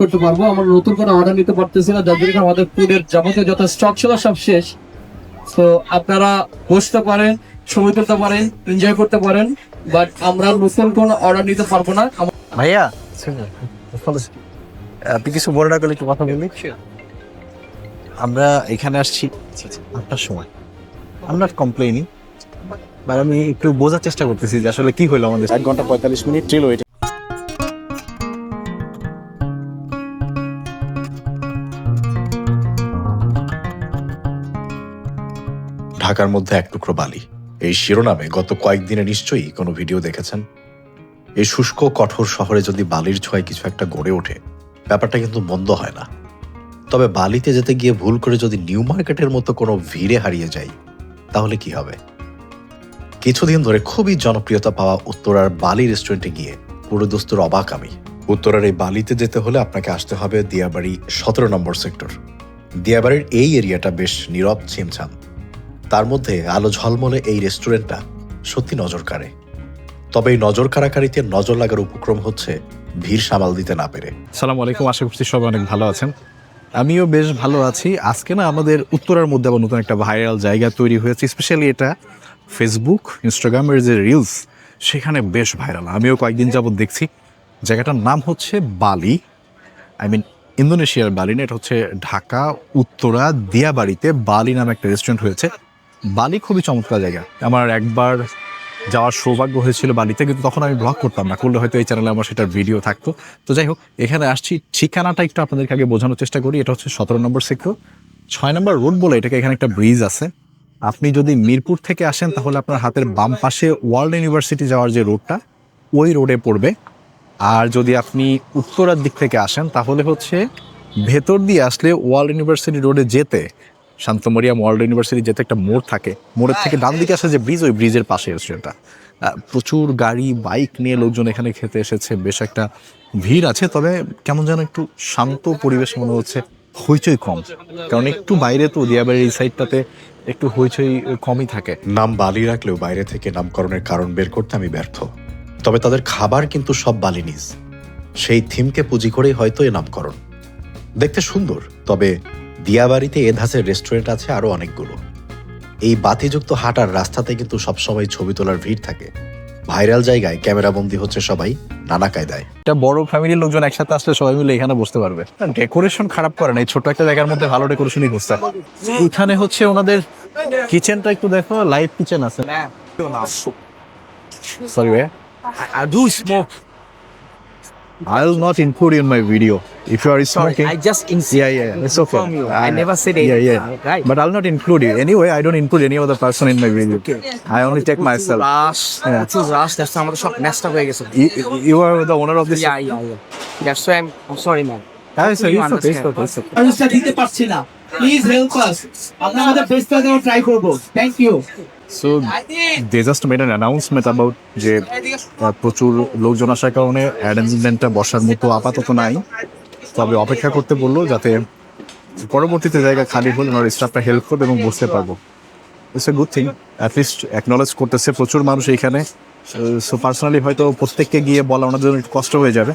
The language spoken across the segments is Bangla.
করতে পারব। আমরা নতুন কোনো অর্ডার নিতে পারতেছি না যার জন্য আমাদের ফুডের যাবতীয় যত স্টক ছিল সব শেষ। তো আপনারা বসতে পারেন ছবি তুলতে পারেন এনজয় করতে পারেন বাট আমরা নতুন কোনো অর্ডার নিতে পারব না। ভাইয়া আপনি কিছু বলে রাখলে একটু কথা বলবি আমরা এখানে আসছি আপনার সময়। আমরা নট কমপ্লেনিং বাট আমি একটু বোঝার চেষ্টা করতেছি যে আসলে কি হলো আমাদের। এক ঘণ্টা পঁয়তাল্লিশ মিনিট ট্রেল ওয়েট ঢাকার মধ্যে এক টুকরো বালি। এই শিরোনামে গত কয়েকদিনে নিশ্চয়ই কোনো ভিডিও দেখেছেন? এই শুষ্ক, কঠোর শহরে যদি বালির ছোঁয়ায় কিছু একটা গড়ে ওঠে, ব্যাপারটা কিন্তু মন্দ হয় না। তবে বালিতে যেতে গিয়ে ভুল করে যদি নিউ মার্কেটের মতো কোনো ভিড়ে হারিয়ে যাই, তাহলে কি হবে? কিছুদিন ধরে খুবই জনপ্রিয়তা পাওয়া উত্তরার বালি রেস্টুরেন্টে গিয়ে পুরো দোস্তুর অবাক আমি। উত্তরার এই বালিতে যেতে হলে আপনাকে আসতে হবে দিয়াবাড়ি সতেরো নম্বর সেক্টর। দিয়াবাড়ির এই এরিয়াটা বেশ নীরব, ছিমছাম। তার মধ্যে আলো ঝলমলে এই রেস্টুরেন্টটা সত্যি নজর কাড়ে। তবে এই নজর কাড়াকাড়িতে নজর লাগার উপক্রম হচ্ছে ভিড় সামাল দিতে না পেরে। সালাম আলাইকুম, আশা করছি সবাই অনেক ভালো আছেন। আমিও বেশ ভালো আছি। আজকে না আমাদের উত্তরার মধ্যে আবার নতুন একটা ভাইরাল জায়গা তৈরি হয়েছে, স্পেশালি এটা ফেসবুক ইনস্টাগ্রামের যে রিলস সেখানে বেশ ভাইরাল। আমিও কয়েকদিন যাবত দেখছি। জায়গাটার নাম হচ্ছে বালি। আই মিন ইন্দোনেশিয়ার বালি না, এটা হচ্ছে ঢাকা, উত্তরা, দিয়াবাড়িতে বালি নামে একটা রেস্টুরেন্ট হয়েছে। বালি খুবই চমৎকার জায়গা। আমার একবার যাওয়ার সৌভাগ্য হয়েছিল বালিতে, কিন্তু তখন আমি ব্লগ করতাম না। করলে হয়তো এই চ্যানেলে আমার সেটার ভিডিও থাকতো। তো যাই হোক, এখানে আসছি। ঠিকানাটা একটু আপনাদেরকে আগে বোঝানোর চেষ্টা করি। এটা হচ্ছে সতেরো নম্বর সেক্টর ছয় নম্বর রোড বলে এটাকে এখানে একটা ব্রিজ আছে। আপনি যদি মিরপুর থেকে আসেন, তাহলে আপনার হাতের বাম পাশে ওয়ার্ল্ড ইউনিভার্সিটি যাওয়ার যে রোডটা ওই রোডে পড়বে। আর যদি আপনি উত্তরার দিক থেকে আসেন, তাহলে হচ্ছে ভেতর দিয়ে আসলে ওয়ার্ল্ড ইউনিভার্সিটি রোডে যেতে শান্তমরিয়াম ওয়ার্ল্ড ইউনিভার্সিটি যেতে একটা মোড় থাকে মোড়ের থেকে ডান দিকে আসে যে ব্রিজ ওই ব্রিজের পাশে রেস্টুরেন্টটা প্রচুর গাড়ি বাইক নিয়ে লোকজন এখানে খেতে এসেছে বেশ একটা ভিড় আছে তবে কেমন যেন একটু শান্ত পরিবেশ মনে হচ্ছে হইচই কম। কারণ একটু বাইরে তো দিয়াবাড়ির এই সাইডটাতে একটু হইচই কমই থাকে। নাম বালি রাখলেও বাইরে থেকে নামকরণের কারণ বের করতে আমি ব্যর্থ। তবে তাদের খাবার কিন্তু সব বালিনিজ সেই থিমকে পুঁজি করেই হয়তো এ নামকরণ। দেখতে সুন্দর তবে দিয়াবাড়িতে এ ধাঁচের রেস্টুরেন্ট আছে আরও অনেকগুলো। এই বাতিযুক্ত হাঁটার রাস্তাতে কিন্তু সবসময় ছবি তোলার ভিড় থাকে। ভাইরাল জায়গায় ক্যামেরাবন্দি হচ্ছে সবাই নানা কায়দায়। একটা বড় ফ্যামিলির লোকজন একসাথে আসলে সবাই মিলে এখানে বসতে পারবে। ডেকোরেশন খারাপ করে না এই ছোট একটা জায়গার মধ্যে ভালো ডেকোরেশনই করছে। এখানে হচ্ছে ওনাদের কিচেনটা একটু দেখো লাইভ কিচেন আছে। সরি ভাই I do smoke. I'll not include you in my video if you are smoking, Sorry. I just insist. yeah, yeah, it's okay. From you. I I never said Yeah, anything. yeah. yeah. Right. But I'll not include you. Anyway, I don't include any other person in my video. Okay. I only take myself. Rush. Yeah. It's rush. That's why I'm সব messed up হয়ে। You, you are the owner of this. Yeah, yeah, yeah. That's why I'm, I'm sorry, man. Yeah, it's, You it's okay. It's understand. Please help us আমরা আমাদের ট্রাই করব। You So, they just made an announcement about যে প্রচুর লোকজন আসার কারণে অ্যারেঞ্জমেন্টটা বসার মতো আপাতত নাই। তবে অপেক্ষা করতে বলল যাতে পরবর্তীতে জায়গা খালি হলে ওনার স্টাফটা হেল্প করবে এবং বসতে পারব। It's a good thing at least acknowledge করতেছে প্রচুর মানুষ এইখানে। সো পার্সোনালি হয়তো প্রত্যেককে গিয়ে বলা ওনার জন্য কষ্ট হয়ে যাবে।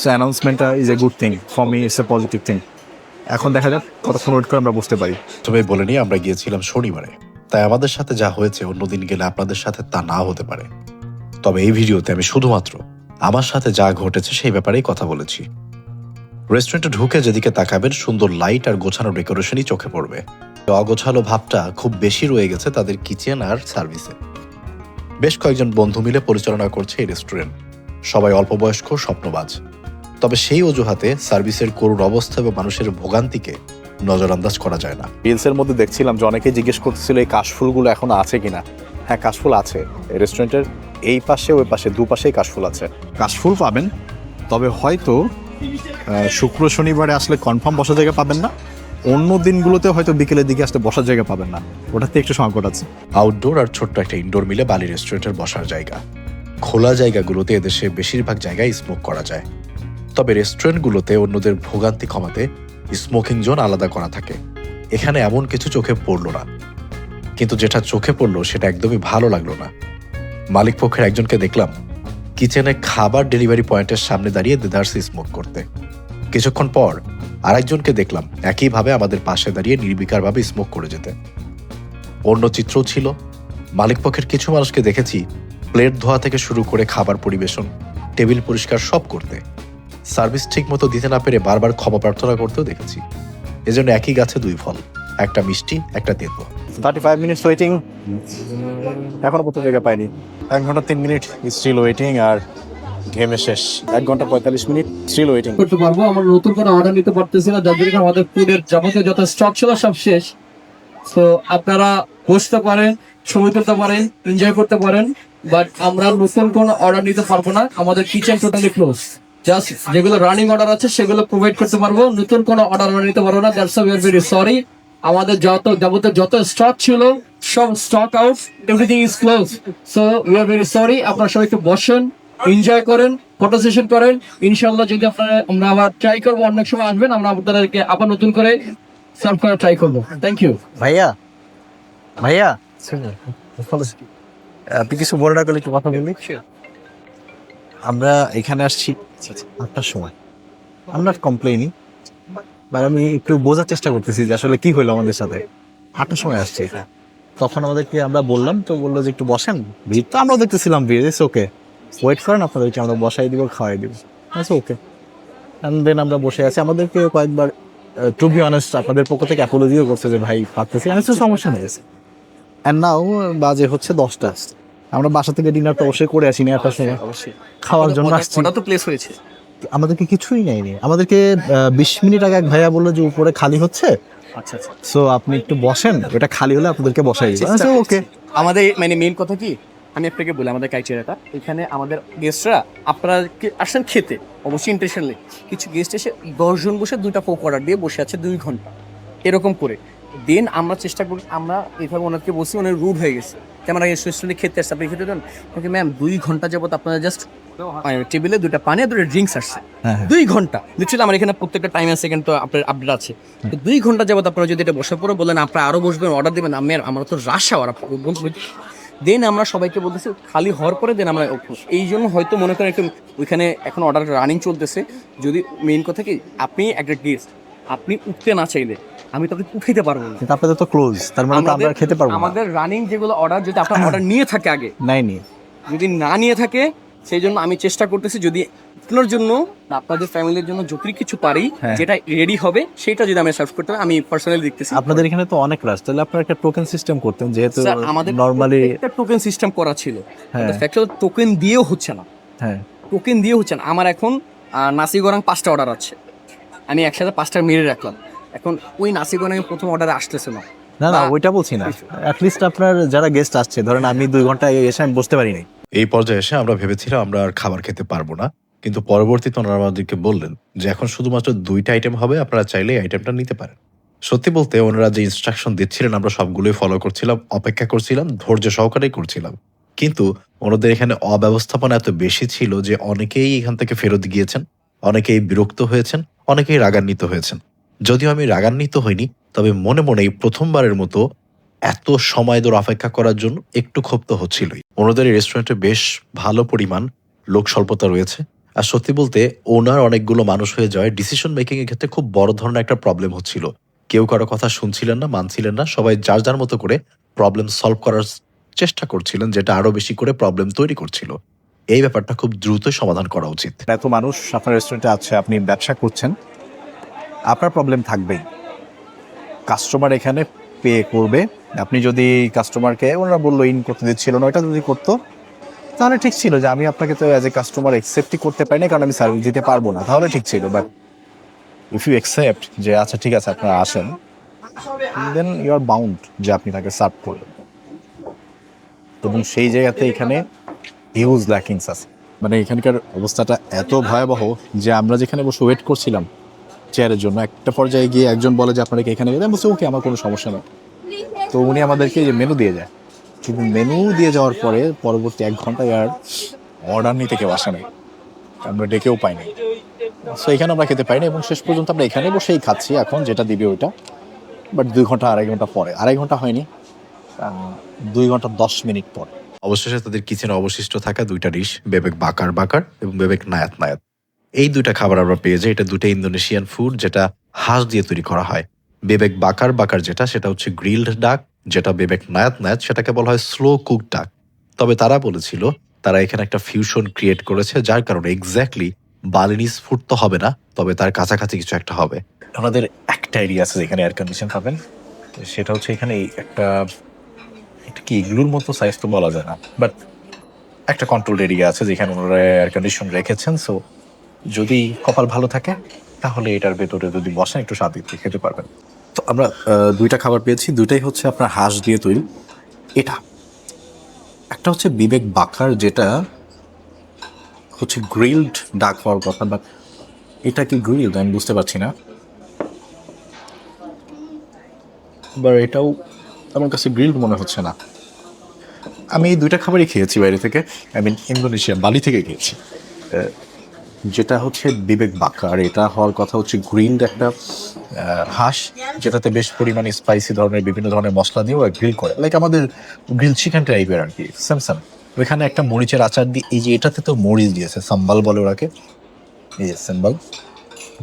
So অ্যানাউন্সমেন্টটা is a good thing for me it's a positive thing এখন দেখা যাক কতক্ষণ ওয়েট করে আমরা বুঝতে পারি। তবে বলে নিয়ে আমরা গিয়েছিলাম শনিবারে। তাই আমাদের সাথে যা হয়েছে, অন্যদিন গেলে আপনাদের সাথে তা না হতে পারে। তবে এই ভিডিওতে আমি শুধুমাত্র আমার সাথে যা ঘটেছে সেই ব্যাপারেই কথা বলেছি। রেস্টুরেন্টে ঢুকে যেদিকে তাকাবেন, সুন্দর লাইট আর গোছানো ডেকোরেশনই চোখে পড়বে। অগোছালো ভাবটা খুব বেশি রয়ে গেছে তাদের কিচেন আর সার্ভিসে বেশ কয়েকজন বন্ধু মিলে পরিচালনা করছে এই রেস্টুরেন্ট সবাই অল্প বয়স্ক, স্বপ্নবাজ। তবে সেই অজুহাতে সার্ভিসের করুণ অবস্থা এবং মানুষের ভোগান্তিকে নজরআন্দাজ করা যায় না। রিলসের মধ্যে দেখছিলাম যে অনেকে জিজ্ঞেস করতেছিল এই কাশফুলগুলো এখনও আছে কিনা? হ্যাঁ কাশফুল আছে। এই রেস্টুরেন্টের এই পাশে ওই পাশে দুপাশেই কাশফুল আছে। কাশফুল পাবেন তবে হয়তো শুক্র শনিবারে আসলে কনফার্ম বসার জায়গা পাবেন না। অন্য দিনগুলোতে হয়তো বিকেলের দিকে আসলে বসার জায়গা পাবেন না। ওটাতে একটু সংকট আছে। আউটডোর আর ছোট্ট একটা ইনডোর মিলে বালি রেস্টুরেন্টের বসার জায়গা। খোলা জায়গাগুলোতে এদেশে বেশিরভাগ জায়গায় স্মোক করা যায়। তবে রেস্টুরেন্টগুলোতে অন্যদের ভোগান্তি কমাতে স্মোকিং জোন আলাদা করা থাকে। এখানে এমন কিছু চোখে পড়ল না। কিন্তু যেটা চোখে পড়ল, সেটা একদমই ভালো লাগল না। মালিক পক্ষের একজনকে দেখলাম কিচেনে খাবার ডেলিভারি পয়েন্টের সামনে দাঁড়িয়ে দেদার্সে স্মোক করতে। কিছুক্ষণ পর আরেকজনকে দেখলাম একইভাবে আমাদের পাশে দাঁড়িয়ে নির্বিকারভাবে স্মোক করে যেতে। অন্য চিত্রও ছিল। মালিকপক্ষের কিছু মানুষকে দেখেছি প্লেট ধোয়া থেকে শুরু করে খাবার পরিবেশন, টেবিল পরিষ্কার সব করতে। সার্ভিস ঠিক মতো দিতে না পেরে বারবার ক্ষমা প্রার্থনা করতেও দেখেছি। এজন্য একই গাছে দুই ফল একটা মিষ্টি একটা তেতো থার্টি ফাইভ মিনিটস ওয়েটিং এখনও কোথাও জায়গা পাইনি। এক ঘণ্টা তিন মিনিট স্টিল ওয়েটিং আর ঘেমে শেষ। এক ঘণ্টা পঁয়তাল্লিশ মিনিট স্টিল ওয়েটিং করতে পারব আমরা নতুন কোনো অর্ডার নিতে পারতেছি না। যার জন্য আমাদের ফুডের যাবতীয় যত স্টক ছিল সব শেষ। তো আপনারা বসতে পারেন ছবি তুলতে পারেন এনজয় করতে পারেন বাট আমরা নতুন কোনো অর্ডার নিতে পারব না। আমাদের কিচেন টোটালি ক্লোজ জাস্ট যেগুলো রানিং অর্ডার আছে সেগুলো প্রোভাইড করতে পারব। নতুন কোনো অর্ডার আমরা নিতে পারব না that's we are very sorry আমাদের যত যাবতীয় যত স্টক ছিল সব stock out everything is close so we are very sorry আপনারা সবাই একটু বসেন এনজয় করেন ফটো সেশন করেন। ইনশাল্লাহ যদি আপনারা আমরা আবার ট্রাই করব অনেক সময় আসবেন আমরা আপনাদেরকে আবার নতুন করে সার্ভ করার ট্রাই করব। থ্যাংক ইউ ভাইয়া ভাইয়া। আপনি কিছু মনে না করলে একটু কথা বলি আমরা এখানে আসছি আটটার সময়। আমরা কমপ্লেইনি বাট আমি একটু বোঝার চেষ্টা করতেছি যে আসলে কি হলো আমাদের সাথে। আটটার সময় আসছে তখন আমাদেরকে আমরা বললাম, তো বলল যে একটু বসেন। ভিড় তো আমরাও দেখতেছিলাম ভিড় ওকে ওয়েট করেন, আপনাদেরকে আমরা বসাই দিব, খাওয়াই দিব। আচ্ছা ওকে অ্যান্ড দেন আমরা বসে আছি। আমাদেরকে কয়েকবার টু বি অনেস্ট আপনাদের পক্ষ থেকে অ্যাপোলজিও করছে যে ভাই পারতেছি আমি সমস্যা নেই অ্যান্ড নাও বাজে হচ্ছে দশটা। আমরা বাসা থেকে ডিনার তো অবশ্যই করে আসিনি একটা সময় খাওয়ার জন্য আসছি। তো প্লেস হয়েছে। আমাদেরকে কিছুই নেয়নি। আমাদেরকে বিশ মিনিট আগে এক ভাইয়া বলল যে উপরে খালি হচ্ছে। আচ্ছা আচ্ছা। সো আপনি একটু বসেন। ওটা খালি হলে আপনাদেরকে বসাই আচ্ছা ওকে আমাদের মানে মেইন কথা কি? আমি আপনাকে বলি আমাদের ক্রাইটেরিয়াটা এখানে আমাদের গেস্টরা আপনারা কি- আসেন খেতে? অবশ্যই ইন্টেনশনালি কিছু গেস্ট এসে দশজন বসে দুইটা পোক অর্ডার দিয়ে বসে আছে দুই ঘণ্টা। এরকম করে। দেন আমরা চেষ্টা করি আমরা এইভাবে ওনাকে বসি ওনার রুড হয়ে গেছে। ক্যামেরা রেস্টুরেন্টে খেতে আসছে আপনি খেতে দেন। ওকে ম্যাম দুই ঘণ্টা যাবত আপনারা জাস্ট টেবিলে দুটা পানি আর দুটো ড্রিঙ্কস আসছে। হ্যাঁ, হ্যাঁ। দুই ঘণ্টা। লিটারালি আমার এখানে প্রত্যেকটা টাইম আছে সেকেন্ড তো আপনার আপডেট আছে। তো দুই ঘণ্টা যাবত আপনারা যদি এটা বসে পড়ে বলেন আপনারা আরও বসবেন অর্ডার দেবেন আমি আমরা তো রাশ আওয়ার দেন আমরা সবাইকে বলতেছি খালি হওয়ার পরে দেন আমরা এই জন্য হয়তো মনে করেন একটু ওইখানে এখন অর্ডার রানিং চলতেছে। যদি মেইন কথা কি আপনি একটা গেস্ট আপনি উঠতে না চাইলে আমি তো আপনাকে উঠাইতে পারব না। কিন্তু আপনাদের তো ক্লোজ তার মানে তো আমরা খেতে পারব না। আমাদের রানিং যেগুলো অর্ডার যদি আপনার অর্ডার নিয়ে থাকে আগে নাই নিয়ে যদি না নিয়ে থাকে সেই জন্য আমি চেষ্টা করতেছি যদি আপনার জন্য আপনাদের ফ্যামিলির জন্য যতই কিছু পারি হ্যাঁ। যেটা রেডি হবে সেটা যদি আমি সার্ভ করতে আমি পার্সোনালি দেখতেছি। আপনাদের এখানে তো অনেক রাশ তাহলে আপনারা একটা টোকেন সিস্টেম করতেন যেহেতু আমাদের নর্মালি একটা টোকেন সিস্টেম করা ছিল। ফ্যাক্টর টোকেন দিয়েও হচ্ছে না। হ্যাঁ। টোকেন দিয়েও হচ্ছে না। আমার এখন নাসি গোরাং পাঁচটা অর্ডার আছে। আমি একসাথে পাঁচটা মেরে রাখলাম। এখন ওই নাসি গোরাং প্রথম অর্ডারে আসতেছে না। না না ওইটা বলছি না। অ্যাটলিস্ট আপনার যারা গেস্ট আসছে ধরেন আমি দুই ঘণ্টা এসে আমি বসতে পারি নাই এই পর্যায়ে এসে আমরা ভেবেছিলাম আমরা আর খাবার খেতে পারব না। কিন্তু পরবর্তীতে ওনারা আমাদেরকে বললেন যে এখন শুধুমাত্র দুইটা আইটেম হবে আপনারা চাইলে এই আইটেমটা নিতে পারেন। সত্যি বলতে ওনারা যে ইনস্ট্রাকশন দিচ্ছিলেন আমরা সবগুলোই ফলো করছিলাম অপেক্ষা করছিলাম ধৈর্য সহকারেই করছিলাম। কিন্তু ওনাদের এখানে অব্যবস্থাপনা এত বেশি ছিল যে অনেকেই এখান থেকে ফেরত গিয়েছেন অনেকেই বিরক্ত হয়েছেন অনেকেই রাগান্বিত হয়েছেন। যদিও আমি রাগান্বিত হইনি, তবে মনে মনে এই প্রথমবারের মতো এত সময় ধরে অপেক্ষা করার জন্য একটু ক্ষুব্ধ হচ্ছিলই। ওনাদের এই রেস্টুরেন্টে বেশ ভালো পরিমাণ লোক স্বল্পতা রয়েছে। আর সত্যি বলতে, ওনার অনেকগুলো মানুষ হয়ে যায় ডিসিশন মেকিং এর ক্ষেত্রে খুব বড় ধরনের একটা প্রবলেম হচ্ছিল। কেউ কারও কথা শুনছিলেন না, মানছিলেন না, সবাই যার যার মতো করে প্রবলেম সলভ করার চেষ্টা করছিলেন, যেটা আরও বেশি করে প্রবলেম তৈরি করছিল। এই ব্যাপারটা খুব দ্রুত সমাধান করা উচিত। এত মানুষ আপনার রেস্টুরেন্টে আছে, আপনি ব্যবসা করছেন আপনার প্রবলেম থাকবেই। কাস্টমার এখানে পে করবে। আপনি যদি কাস্টমারকে ওনারা বলল ইন করতে দিচ্ছিল না, ওইটা যদি করতো, তাহলে ঠিক ছিল যে আমি আপনাকে তো অ্যাজ এ কাস্টমার অ্যাকসেপ্টই করতে পারি না কারণ আমি সার্ভিস দিতে পারব না। তাহলে ঠিক ছিল বাট ইফ ইউ অ্যাকসেপ্ট যে আচ্ছা ঠিক আছে, আপনারা আসেন দেন ইউ আর বাউন্ড যে আপনি তাকে সার্ভ করবেন এবং সেই জায়গাতে এখানে হিউজ ল্যাকিংস আছে। মানে এখানকার অবস্থাটা এত ভয়াবহ যে আমরা যেখানে বসে ওয়েট করছিলাম চেয়ারের জন্য। একটা পর্যায়ে গিয়ে একজন বলে যে, আপনারা এখানে গেলে বলছি, ওকে, আমার কোনো সমস্যা নেই। তো উনি আমাদেরকে যে মেনু দিয়ে যায়। কিন্তু মেনু দিয়ে যাওয়ার পরে পরবর্তী এক ঘন্টায় আর অর্ডার নিতে কেউ আসে নাই। আমরা ডেকেও পাইনি সো এখানে আমরা খেতে পাইনি এবং শেষ পর্যন্ত আমরা এখানে বসেই খাচ্ছি। এখন যেটা দিবে ওইটা। বাট দুই ঘণ্টা, আড়াই ঘণ্টা পরে। আড়াই ঘণ্টা হয়নি। দুই ঘণ্টা দশ মিনিট পরে। অবশেষে তাদের কিচেনে অবশিষ্ট থাকা দুইটা ডিশ বেবেক বাকার বাকার এবং বেবেক নায়াত নায়াত এই দুইটা খাবার আমরা পেয়ে যাই। এটা দুটো ইন্দোনেশিয়ান ফুড যেটা হাঁস দিয়ে তৈরি করা হয়। বেবেক বাকার বাকার যেটা, সেটা হচ্ছে গ্রিলড ডাক যেটা বেবেক নায়াত নায়াত, সেটাকে বলা হয় স্লো কুক ডাক তবে তারা বলেছিল, তারা এখানে একটা ফিউশন ক্রিয়েট করেছে, যার কারণে এক্স্যাক্টলি বালিনিস ফুড তো হবে না, তবে তার কাছাকাছি কিছু একটা হবে। আমাদের একটা এরিয়া আছে যেখানে এয়ার কন্ডিশন পাবেন সেটা হচ্ছে এখানে একটা, এটা কি ইগলুর মতো সাইজ তো বলা যায় না বাট একটা কন্ট্রোল এরিয়া আছে যেখানে ওনারা এয়ার কন্ডিশন রেখেছেন সো যদি কপাল ভালো থাকে, তাহলে এটার ভেতরে যদি বসেন, একটু স্বাদ দিয়ে খেতে পারবেন। তো আমরা দুইটা খাবার পেয়েছি। দুইটাই হচ্ছে আপনার হাঁস দিয়ে তৈরি। এটা, একটা হচ্ছে বিবেক বাকার যেটা হচ্ছে গ্রিলড ডাক হওয়ার কথা, বাট এটা কি গ্রিলড? আমি বুঝতে পারছি না। বা এটাও আমার কাছে গ্রিলড মনে হচ্ছে না। আমি এই দুইটা খাবারই খেয়েছি বাইরে থেকে। আই মিন ইন্দোনেশিয়া, বালি থেকে খেয়েছি। যেটা হচ্ছে বিবেক বাকার এটা হওয়ার কথা হচ্ছে গ্রিলড একটা হাঁস, যেটাতে বেশ পরিমাণে স্পাইসি ধরনের বিভিন্ন ধরনের মশলা দিয়ে ওরা গ্রিল করে। লাইক আমাদের গ্রিল চিকেন টাইপের আর কি স্যামসাং ওইখানে একটা মরিচের আচার দিয়ে, এই যে এটাতে তো মরিচ দিয়েছে সাম্বাল বলে ওরাকে। এই যে সাম্বাল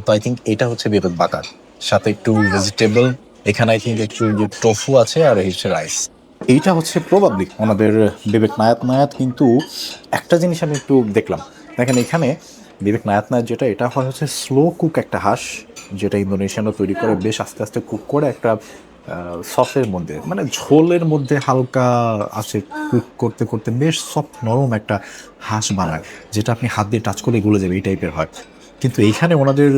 তো আই থিঙ্ক এটা হচ্ছে বিবেক বাকার সাথে একটু ভেজিটেবল এখানে আই থিঙ্ক একটু যে টোফু আছে আর হচ্ছে রাইস এইটা হচ্ছে প্রবাবলি আমাদের বিবেক নায়াত নায়াত কিন্তু একটা জিনিস আমি একটু দেখলাম। দেখেন এখানে বিবেক নায়াত নায়াত যেটা এটা হয় হচ্ছে স্লো কুক একটা হাঁস যেটা ইন্দোনেশিয়ানরা তৈরি করে বেশ আস্তে আস্তে কুক করে একটা সসের মধ্যে। মানে ঝোলের মধ্যে হালকা আছে কুক করতে করতে বেশ সফট নরম একটা হাঁস বানায় যেটা আপনি হাত দিয়ে টাচ করলে গলে যাবে এই টাইপের হয়। কিন্তু এইখানে ওনাদের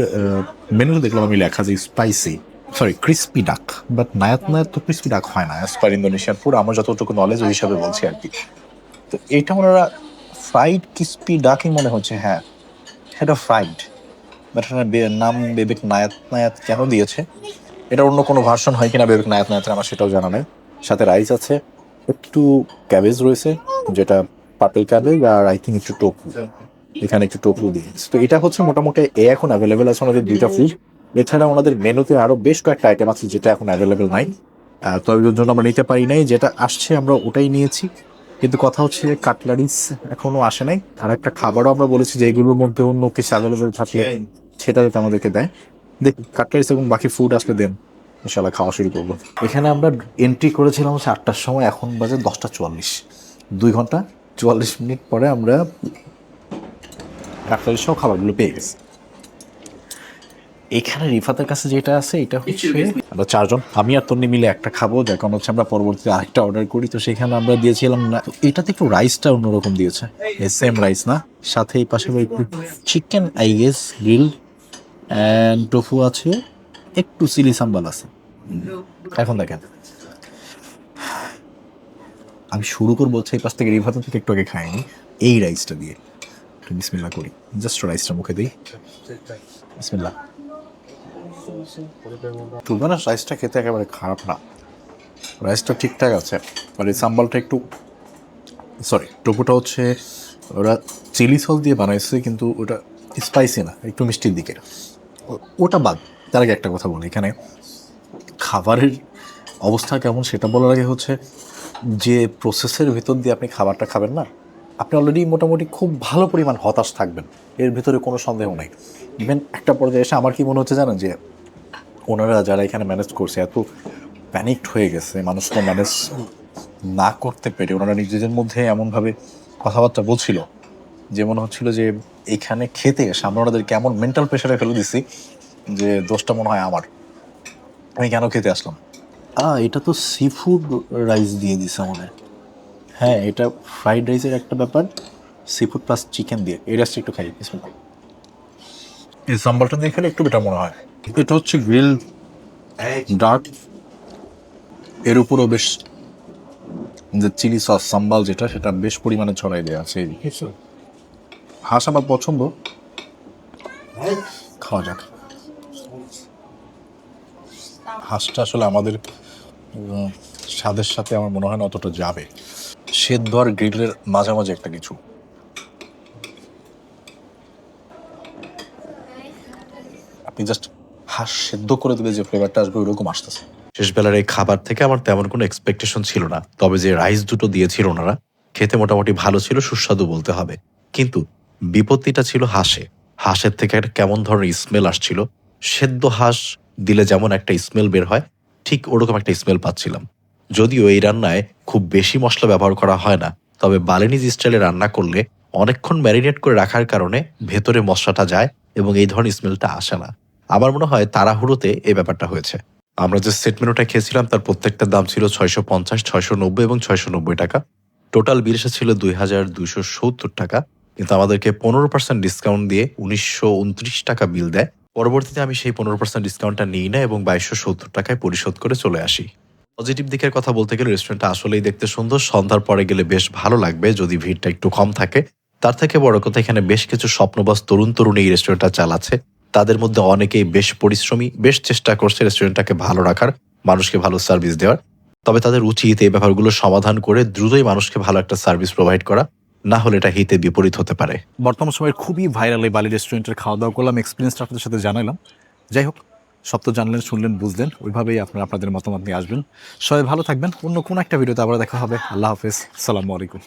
মেনুতে দেখলাম আমি লেখা যে spicy sorry crispy duck but নায়াত নায়াত তো ক্রিস্পি ডাক হয় না অ্যাজ পার ইন্দোনেশিয়ান ফুড আমার যতটুকু নলেজ ওই হিসাবে বলছি আর কি। তো এইটা ওনারা ফ্রাইড ক্রিস্পি ডাকই মনে হচ্ছে হ্যাঁ। এটা ফ্রাইড বাট নাম বেবেক নায়াত নায়াত কেন দিয়েছে? এটা অন্য কোনো ভার্সন হয় কিনা বেবেক নায়াত নায়াতের আমার সেটাও জানা নেই। সাথে রাইস আছে একটু ক্যাবেজ রয়েছে যেটা পার্পেল ক্যাবেজ আর আই থিঙ্ক একটু টোপু এখানে একটু টোপু দিয়েছে। তো এটা হচ্ছে মোটামুটি এ এখন অ্যাভেলেবেল আছে ওনাদের দুইটা ফুড এছাড়া ওনাদের মেনুতে আরও বেশ কয়েকটা আইটেম আছে যেটা এখন অ্যাভেলেবেল নাই। আহ, তো ওই জন্য আমরা নিতে পারি নাই যেটা আসছে আমরা ওটাই নিয়েছি। কিন্তু কথা হচ্ছে কাটলারিস এখনও আসে নাই। আর একটা খাবারও আমরা বলেছি যে এগুলোর মধ্যে অন্য কিছু অ্যাভেলেবেল থাকলে সেটা যাতে আমাদেরকে দেয়। দেখি কাটলারিস এবং বাকি ফুড আসলে দেন। ইনশাল্লাহ খাওয়া শুরু করব। এখানে আমরা এন্ট্রি করেছিলাম হচ্ছে আটটার সময় এখন বাজে দশটা চুয়াল্লিশ। দুই ঘণ্টা চুয়াল্লিশ মিনিট পরে আমরা কাটলারিস সহ খাবারগুলো পেয়ে গেছি। এখানে রিফাতের কাছে যেটা আছে এটা হচ্ছে আমরা চারজন। আমি আর তন্নি মিলে একটা খাব যখন হচ্ছে আমরা পরবর্তীতে আরেকটা অর্ডার করি। তো সেখানে আমরা দিয়েছিলাম না তো এটাতে একটু রাইসটা অন্যরকম দিয়েছে। সেম রাইস না? সাথে এই পাশে একটু chicken I guess grill and tofu আছে। একটু চিলি সাম্বাল আছে। এখন দেখেন। আমি শুরু করব হচ্ছে এই পাশ থেকে রিভাতা থেকে একটু আগে খাইনি। এই রাইসটা দিয়ে। একটু বিসমিল্লা করি। জাস্ট রাইসটা মুখে দিই। বিসমিল্লা তুলবে রাইসটা খেতে একেবারে খারাপ না। রাইসটা ঠিকঠাক আছে আর এই সাম্বালটা একটু সরি টোপুটা হচ্ছে, ওরা চিলি সস দিয়ে বানাইছে, কিন্তু ওটা স্পাইসি না, একটু মিষ্টির দিকে। ওটা বাদ, তার আগে একটা কথা বলি এখানে। খাবারের অবস্থা কেমন সেটা বলার আগে হচ্ছে, যে প্রসেসের ভেতর দিয়ে আপনি খাবারটা খাবেন না, আপনি অলরেডি মোটামুটি খুব ভালো পরিমাণ হতাশ থাকবেন। এর ভিতরে কোনো সন্দেহ নাই। ইভেন একটা পর্যায়ে এসে আমার কি মনে হচ্ছে জানেন যে ওনারা যারা এখানে ম্যানেজ করছে, এত প্যানিকড হয়ে গেছে মানুষকে ম্যানেজ না করতে পেরে ওনারা নিজেদের মধ্যে এমনভাবে কথাবার্তা বলছিল যে মনে হচ্ছিল যে এখানে খেতে এসে আমরা ওনাদের কেমন মেন্টাল প্রেশারে ফেলে দিছি যে দোষটা মনে হয় আমার। আমি কেন খেতে আসলাম? আ এটা তো সি ফুড রাইস দিয়ে দিছে আমাদের। হ্যাঁ এটা ফ্রাইড রাইসের একটা ব্যাপার সি ফুড প্লাস চিকেন দিয়ে। এই রাইসটা একটু খাই, বিসমিল্লাহ। এই সাম্বারটা দিয়ে খেলে একটু বেটার মনে হয়। এটা হচ্ছে গ্রিল। ডার্ক। এর উপরও বেশ যে চিলি সস সাম্বাল যেটা সেটা বেশ পরিমাণে ছড়াই দেওয়া আছে হাঁস আমার পছন্দ। খাওয়া যাক। হাঁসটা আসলে আমাদের স্বাদের সাথে আমার মনে হয় না অতটা যাবে। সেদ্ধ আর গ্রিলের মাঝামাঝি একটা কিছু। আপনি জাস্ট হাঁস সেদ্ধ করে দিলে যে ফ্লেভারটা আসবে, ওইরকম আসতেছে। শেষ বেলার এই খাবার থেকে আমার তেমন কোনো এক্সপেকটেশন ছিল না। তবে যে রাইস দুটো দিয়েছিল ওনারা, খেতে মোটামুটি ভালো ছিল, সুস্বাদু বলতে হবে। কিন্তু বিপত্তিটা ছিল হাঁসে। হাঁসের থেকে একটা কেমন ধরনের স্মেল আসছিল। সেদ্ধ হাঁস দিলে যেমন একটা স্মেল বের হয়, ঠিক ওরকম একটা স্মেল পাচ্ছিলাম। যদিও এই রান্নায় খুব বেশি মশলা ব্যবহার করা হয় না, তবে বালেনিজ স্টাইলে রান্না করলে অনেকক্ষণ ম্যারিনেট করে রাখার কারণে ভেতরে মশলাটা যায় এবং এই ধরনের স্মেলটা আসে না। আমার মনে হয় তাড়াহুড়োতে এই ব্যাপারটা হয়েছে। আমরা যে সেট মেনুটা খেয়েছিলাম, তার প্রত্যেকটার দাম ছিল ছয়শো পঞ্চাশ, ছয়শো নব্বই এবং ছয়শো নব্বই টাকা। টোটাল বিল এসেছিল দুই হাজার দুইশো সত্তর টাকা। কিন্তু আমাদেরকে পনেরো পার্সেন্ট ডিসকাউন্ট দিয়ে উনিশশো উনত্রিশ টাকা বিল দেয়। পরবর্তীতে আমি সেই পনেরো পার্সেন্ট ডিসকাউন্টটা নিই না এবং বাইশশো সত্তর টাকায় পরিশোধ করে চলে আসি। পজিটিভ দিকের কথা বলতে গেলে রেস্টুরেন্টটা আসলেই দেখতে সুন্দর। সন্ধ্যার পরে গেলে বেশ ভালো লাগবে যদি ভিড়টা একটু কম থাকে। তার থেকে বড় কথা, এখানে বেশ কিছু স্বপ্নবাস তরুণ তরুণ এই রেস্টুরেন্টটা চালাচ্ছে। তাদের মধ্যে অনেকেই বেশ পরিশ্রমী, বেশ চেষ্টা করছে রেস্টুরেন্টটাকে ভালো রাখার, মানুষকে ভালো সার্ভিস দেওয়ার। তবে তাদের উচিত এই ব্যাপারগুলো সমাধান করে দ্রুতই মানুষকে ভালো একটা সার্ভিস প্রোভাইড করা, না হলে এটা হিতে বিপরীত হতে পারে। বর্তমান সময়ের খুবই ভাইরাল এই বালি রেস্টুরেন্টের খাওয়া দাওয়া করলাম এক্সপিরিয়েন্সটা আপনাদের সাথে জানালাম যাই হোক, সব তো জানলেন, শুনলেন, বুঝলেন, ওইভাবেই আপনারা আপনাদের মতামত নিয়ে আসবেন। সবাই ভালো থাকবেন, অন্য কোনো একটা ভিডিওতে আবার দেখা হবে। আল্লাহ হাফেজ, সালামু আলাইকুম।